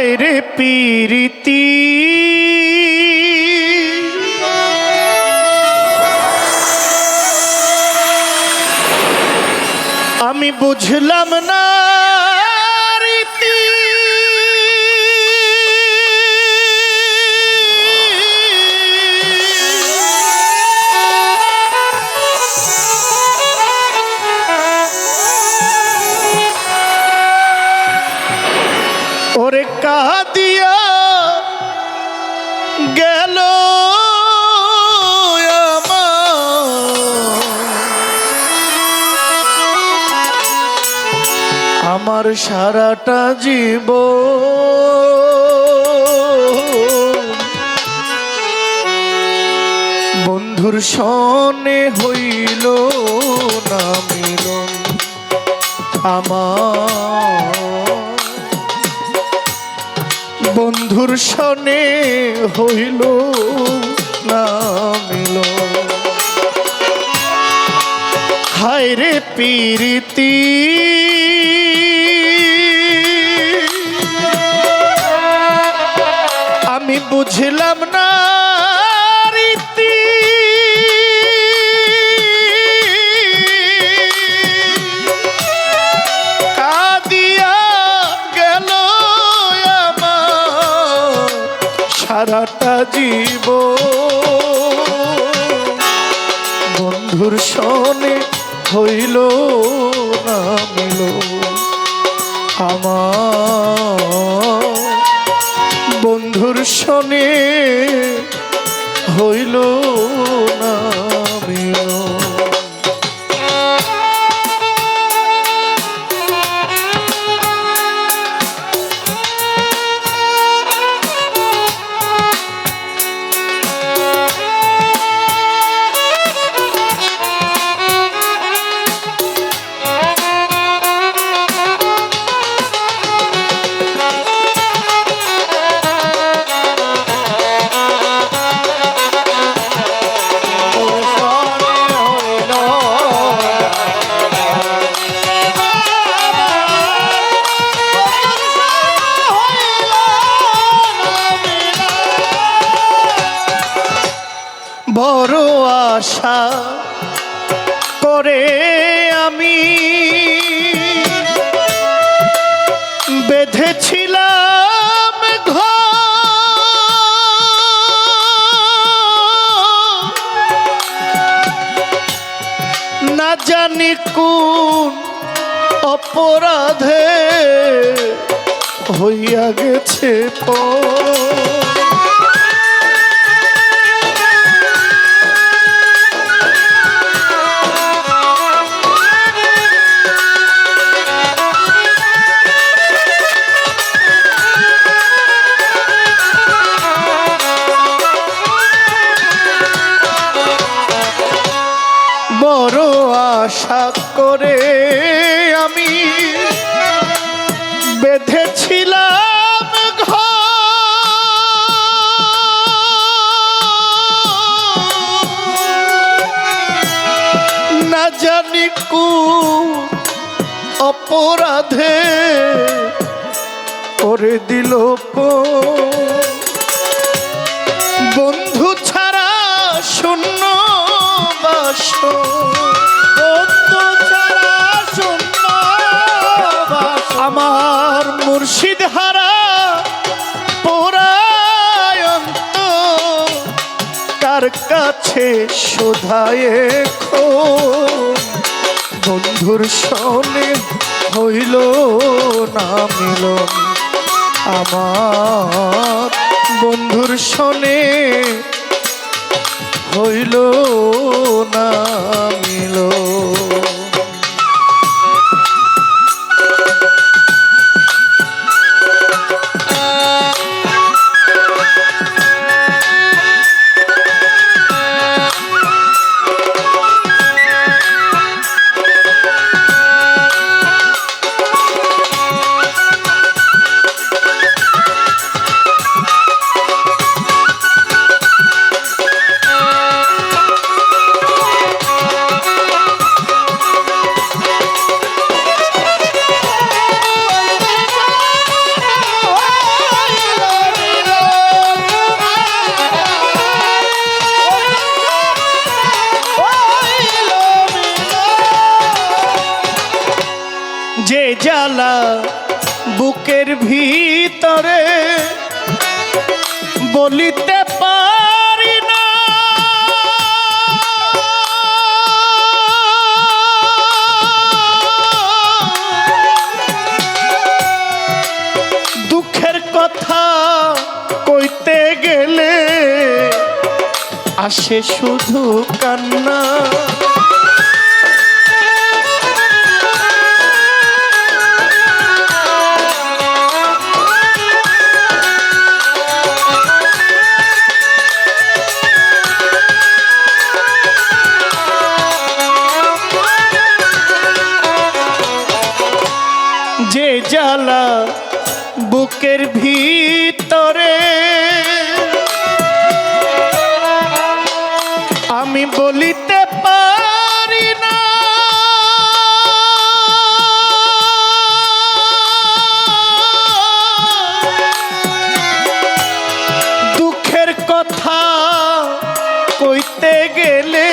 হায় রে পীরিতি। আমি বুঝলাম আমার সারাটা জীব বন্ধুর সনে হইল না মিলন বন্ধুর সনে হইল না মিলন। হায় রে পীরিতি। আমি বুঝলাম না রীতি। কাদিয়া গেল আমার সারাটা জীব বন্ধুর সনে হইল না মিল আমার। বন্ধুর সনে হইল না। বেঁধেছিলাম না জানি কোন অপরাধে হইয়া গেছে পর অপরাধে করে দিল। বন্ধু ছাড়া শূন্য বাস, বন্ধু ছাড়া শূন্য আমার মুর্শিদ হারা পোরায়ন্ত কার কাছে শোধায় খো বন্ধুর সনে হইল না মিলন। আমার বন্ধুর সনে হইল না মিল বুকের ভিতরে বলিতে পারি না। দুঃখের কথা কইতে গেলে আসে শুধু কান্না। যে জ্বালা বুকের ভিতরে। আমি বলিতে পারি না। দুঃখের কথা কইতে গেলে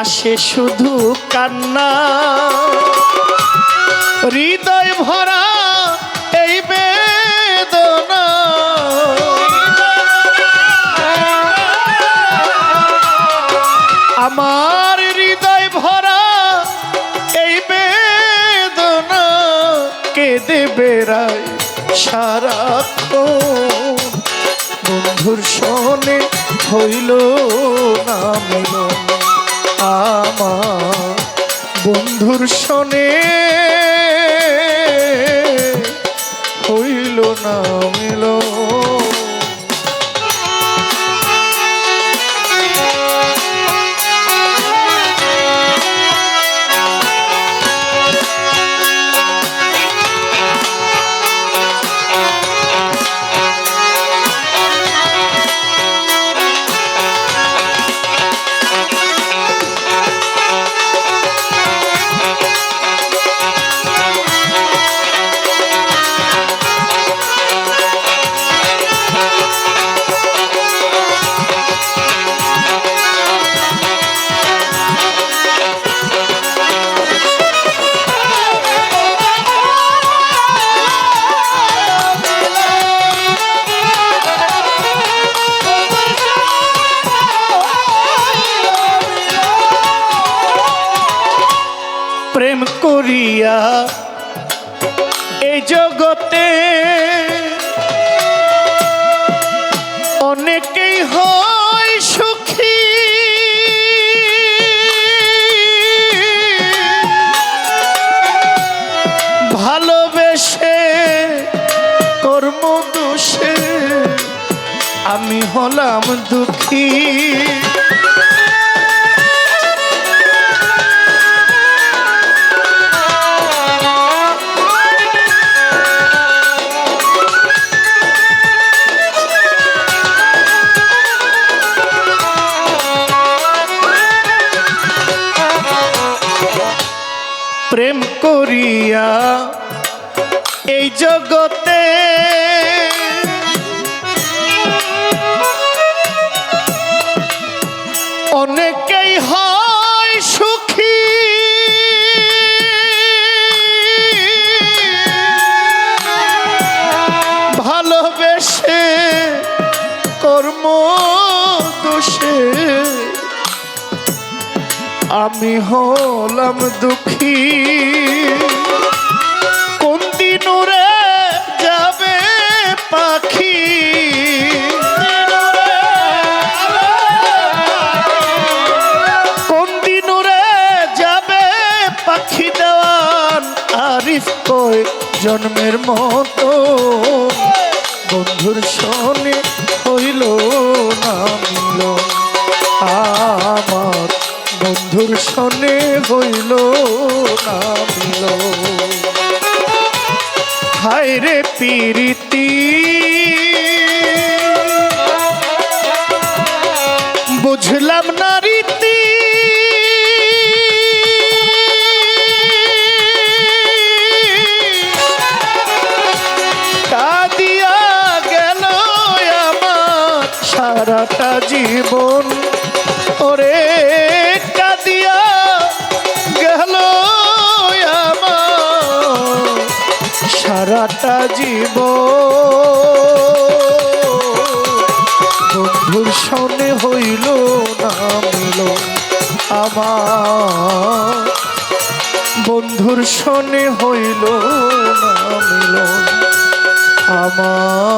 আসে শুধু কান্না। হৃদয় ভরা এই বেদনা। আমার হৃদয় ভরা এই বেদনা কেঁদে বেড়ায় সারাক্ষণ বন্ধুর সনে হইল না আমার বন্ধুর সনে হইল এই জগতে জগতে। অনেকেই হয় সুখী। ভালোবেসে কর্ম দোষে। আমি হলাম দুঃখী। পাখি। কোন দিন উড়ে যাবে পাখি দেওয়ান আরিফ কয় জন্মের মতো? বন্ধুর সনে হইল না মিলন আমার। বন্ধুর সনে হইল না মিল হায় রে পিরিতি। বুঝলাম না রীতি। কাঁদিয়া গেল আমার সারাটা জীবন। সারাটা জীব বন্ধুর সামনে হইল না মিল আমার। বন্ধুর সামনে হইল না মিল আমার।